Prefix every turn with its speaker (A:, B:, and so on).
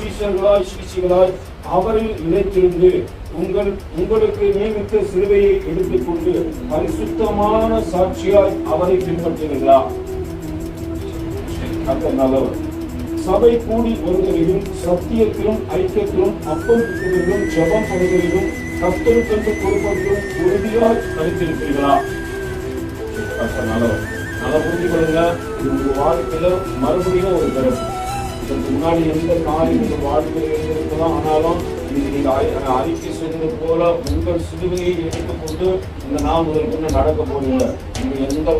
A: சீஷர்களாய் சீஷர்களாய் அவரில் நிலைத்திருந்து உங்கள் உங்களுக்கு நியமித்த சிலுவையை எடுத்துக்கொண்டு பரிசுத்தமான சாட்சியாய் அவரை பின்பற்றுகிறீர்களா? அந்த நல்லவர். சபை கூடி வருகிறதும் சத்தியத்திலும் ஐக்கியத்திலும் அப்பம் பிடிப்பதிலும் ஜெபம் பண்ணுவதிலும் கர்த்தருக்கென்று கொடுப்பதிலும் உறுதியாய் கழித்திருக்கிறீர்களா நல்லவர். நல்லா புரிஞ்சு கொள்ளுங்க. இது உங்க வாழ்க்கையில மறுபடியும் ஒரு பிறப்பு இதற்கு முன்னாடி எந்த காரியம் வாழ்க்கையில் இருந்திருக்கலாம் ஆனாலும் இது அறிக்கை செய்தது போல உங்கள் சிலுவையை எடுத்துக்கொண்டு இந்த நாள் முதல் நடக்க போறீங்க நீங்கள் எந்த